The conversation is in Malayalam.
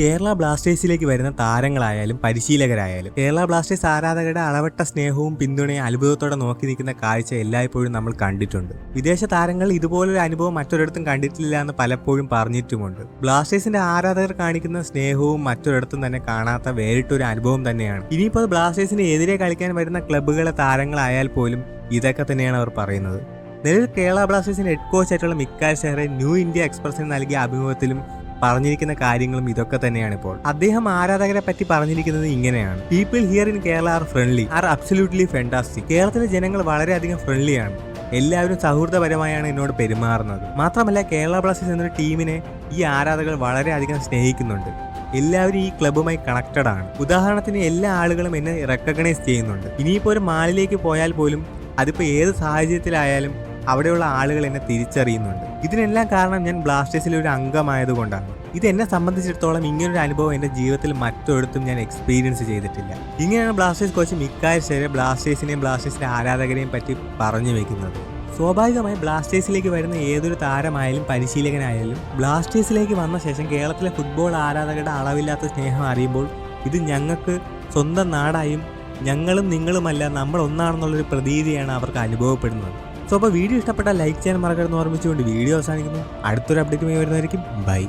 കേരള ബ്ലാസ്റ്റേഴ്സിലേക്ക് വരുന്ന താരങ്ങളായാലും പരിശീലകരായാലും കേരള ബ്ലാസ്റ്റേഴ്സ് ആരാധകരുടെ അളവട്ട സ്നേഹവും പിന്തുണയും അത്ഭുതത്തോടെ നോക്കി നിൽക്കുന്ന കാഴ്ച എല്ലായ്പ്പോഴും നമ്മൾ കണ്ടിട്ടുണ്ട്. വിദേശ താരങ്ങൾ ഇതുപോലൊരു അനുഭവം മറ്റൊരിടത്തും കണ്ടിട്ടില്ല എന്ന് പലപ്പോഴും പറഞ്ഞിട്ടുമുണ്ട്. ബ്ലാസ്റ്റേഴ്സിന്റെ ആരാധകർ കാണിക്കുന്ന സ്നേഹവും മറ്റൊരിടത്തും തന്നെ കാണാത്ത വേറിട്ടൊരു അനുഭവം തന്നെയാണ്. ഇനിയിപ്പോൾ ബ്ലാസ്റ്റേഴ്സിന് എതിരെ കളിക്കാൻ വരുന്ന ക്ലബ്ബുകളെ താരങ്ങളായാൽ പോലും ഇതൊക്കെ തന്നെയാണ് അവർ പറയുന്നത്. നിലവിൽ കേരള ബ്ലാസ്റ്റേഴ്സിന്റെ ഹെഡ് കോച്ചായിട്ടുള്ള മിക്കാൽ ഷെഹറെ ന്യൂ ഇന്ത്യ എക്സ്പ്രസിന് നൽകിയ അഭിമുഖത്തിലും പറഞ്ഞിരിക്കുന്ന കാര്യങ്ങളും ഇതൊക്കെ തന്നെയാണ് ഇപ്പോൾ. അദ്ദേഹം ആരാധകരെ പറ്റി പറഞ്ഞിരിക്കുന്നത് ഇങ്ങനെയാണ്. People here in Kerala are friendly are absolutely fantastic കേരളത്തിലെ ജനങ്ങൾ വളരെയധികം ഫ്രണ്ട്ലിയാണ് എല്ലാവരും സൗഹൃദപരമായാണ് എന്നോട് പെരുമാറുന്നത്. മാത്രമല്ല കേരള ബ്ലാസ്റ്റേഴ്സ് എന്നൊരു ടീമിനെ ഈ ആരാധകർ വളരെയധികം സ്നേഹിക്കുന്നുണ്ട്. എല്ലാവരും ഈ ക്ലബ്ബുമായി കണക്റ്റഡ് ആണ്. ഉദാഹരണത്തിന് എല്ലാ ആളുകളും എന്നെ റെക്കഗ്നൈസ് ചെയ്യുന്നുണ്ട്. ഇനിയിപ്പോൾ ഒരു മാളിലേക്ക് പോയാൽ പോലും അതിപ്പോൾ ഏത് സാഹചര്യത്തിലായാലും അവിടെയുള്ള ആളുകൾ എന്നെ തിരിച്ചറിയുന്നുണ്ട്. ഇതിനെല്ലാം കാരണം ഞാൻ ബ്ലാസ്റ്റേഴ്സിലെ ഒരു അംഗമായതുകൊണ്ടാണ്. ഇത് എന്നെ സംബന്ധിച്ചിടത്തോളം ഇങ്ങനൊരു അനുഭവം എന്റെ ജീവിതത്തിൽ മറ്റൊരിടത്തും ഞാൻ എക്സ്പീരിയൻസ് ചെയ്തിട്ടില്ല. ഇങ്ങനെയാണ് ബ്ലാസ്റ്റേഴ്സ് കോച്ച് മിക്കാഴ്ചയെ ബ്ലാസ്റ്റേഴ്സിനെയും ബ്ലാസ്റ്റേഴ്സിന്റെ ആരാധകരെയും പറ്റി പറഞ്ഞു വെക്കുന്നത്. സ്വാഭാവികമായി ബ്ലാസ്റ്റേഴ്സിലേക്ക് വരുന്ന ഏതൊരു താരമായാലും പരിശീലകനായാലും ബ്ലാസ്റ്റേഴ്സിലേക്ക് വന്ന ശേഷം കേരളത്തിലെ ഫുട്ബോൾ ആരാധകരുടെ അളവില്ലാത്ത സ്നേഹം അറിയുമ്പോൾ ഇത് ഞങ്ങൾക്ക് സ്വന്തം നാടായും ഞങ്ങളും നിങ്ങളുമല്ല നമ്മൾ ഒന്നാണെന്നുള്ളൊരു പ്രതീതിയാണ് അവർക്ക് അനുഭവപ്പെടുന്നത്. സോ അപ്പോൾ വീഡിയോ ഇഷ്ടപ്പെട്ടാൽ ലൈക്ക് ചെയ്യാൻ മറക്കരുതെന്ന് ഓർമ്മിച്ചുകൊണ്ട് വീഡിയോ അവസാനിക്കുന്നു. അടുത്തൊരു അപ്ഡേറ്റുമായി വരുന്നതായിരിക്കും. ബൈ